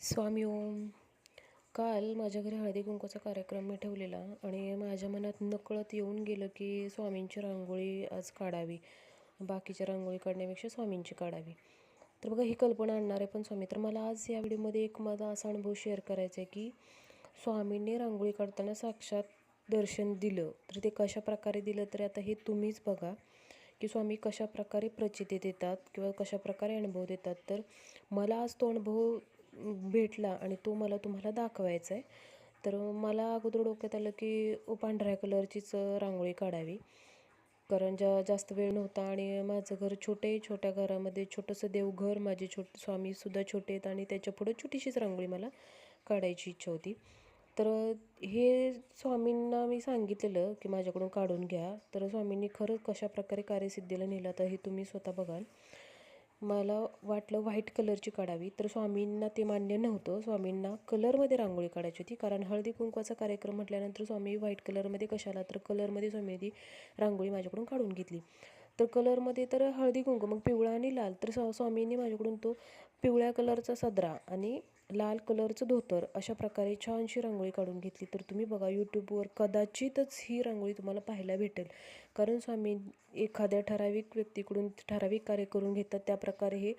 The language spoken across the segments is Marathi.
स्वामी ओम. काल माझ्या घरी हळदी कुंकवाचा कार्यक्रम मी ठेवलेला आणि माझ्या मनात नकळत येऊन गेलं की स्वामींची रांगोळी आज काढावी. बाकीच्या रांगोळी काढण्यापेक्षा स्वामींची काढावी. तर बघा ही कल्पना आणणार आहे पण स्वामी. तर मला आज या व्हिडिओमध्ये एक माझा असा अनुभव शेअर करायचा आहे की स्वामींनी रांगोळी काढताना साक्षात दर्शन दिलं. तर ते कशा प्रकारे दिलं तर आता हे तुम्हीच बघा की स्वामी कशा प्रकारे प्रचिती देतात किंवा कशा प्रकारे अनुभव देतात. तर मला आज तो अनुभव भेटला आणि तो मला तुम्हाला दाखवायचा आहे तर मला अगोदर डोक्यात आलं की पांढऱ्या कलरचीच रांगोळी काढावी. कारण ज्या जास्त वेळ नव्हता आणि माझं घर छोटे छोट्या घरामध्ये छोटंसं देवघर माझे छोट स्वामीसुद्धा छोटे आहेत आणि त्याच्यापुढं छोटीशीच रांगोळी मला काढायची इच्छा होती. तर हे स्वामींना मी सांगितलेलं की माझ्याकडून काढून घ्या. तर स्वामींनी खरंच कशा प्रकारे कार्यसिद्धीला नेलं तर हे तुम्ही स्वतः बघाल. मला वाटलं व्हाईट कलरची काढावी. तर स्वामींना ते मान्य नव्हतं. स्वामींना कलरमध्ये रांगोळी काढायची होती. कारण हळदी कुंकवाचा कार्यक्रम म्हटल्यानंतर स्वामी व्हाईट कलरमध्ये कशाला? तर कलरमध्ये स्वामींनी रांगोळी माझ्याकडून काढून घेतली. तर कलरमध्ये तर हळदी कुंकू मग पिवळा आणि लाल. तर स स्वामींनी माझ्याकडून तो पिवळ्या कलरचा सदरा आणि लाल कलरचं धोतर अशा प्रकारे छानशी रांगोळी काढून घेतली. तर तुम्ही बघा यूट्यूबवर कदाचितच ही रांगोळी तुम्हाला पाहायला भेटेल. कारण स्वामी एखाद्या ठराविक व्यक्तीकडून ठराविक कार्य करून घेतात त्या प्रकारे हे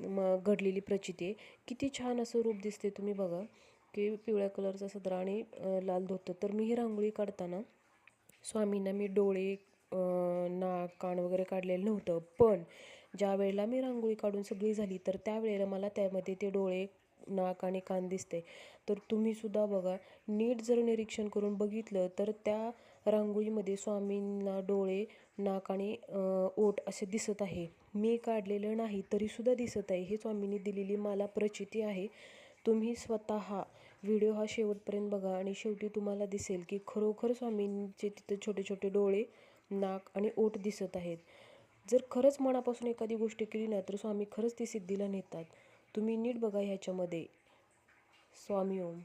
म घडलेली प्रचिती आहे. किती छान असं रूप दिसते तुम्ही बघा की पिवळ्या कलरचा सदरा आणि लाल धोतर. तर मी ही रांगोळी काढताना स्वामींना मी डोळे नाक कान वगैरे काढलेलं नव्हतं. पण ज्या वेळेला मी रांगोळी काढून सगळी झाली तर त्यावेळेला मला त्यामध्ये ते डोळे नाक आणि कान दिसते. तर तुम्हीसुद्धा बघा नीट जर निरीक्षण करून बघितलं तर त्या रांगोळीमध्ये स्वामींना डोळे नाक आणि ओठ असे दिसत आहे. मी काढलेलं नाही तरीसुद्धा दिसत आहे. हे स्वामींनी दिलेली मला प्रचिती आहे. तुम्ही स्वतः व्हिडिओ हा शेवटपर्यंत बघा आणि शेवटी तुम्हाला दिसेल की खरोखर स्वामींचे तिथं छोटे छोटे डोळे नाक आणि ओठ दिसत आहेत. जर खरंच मनापासून एखादी गोष्ट केली ना तर स्वामी खरंच ती सिद्धीला नेतात. तुम्ही नीट बघा ह्याच्यामध्ये. स्वामी ओम.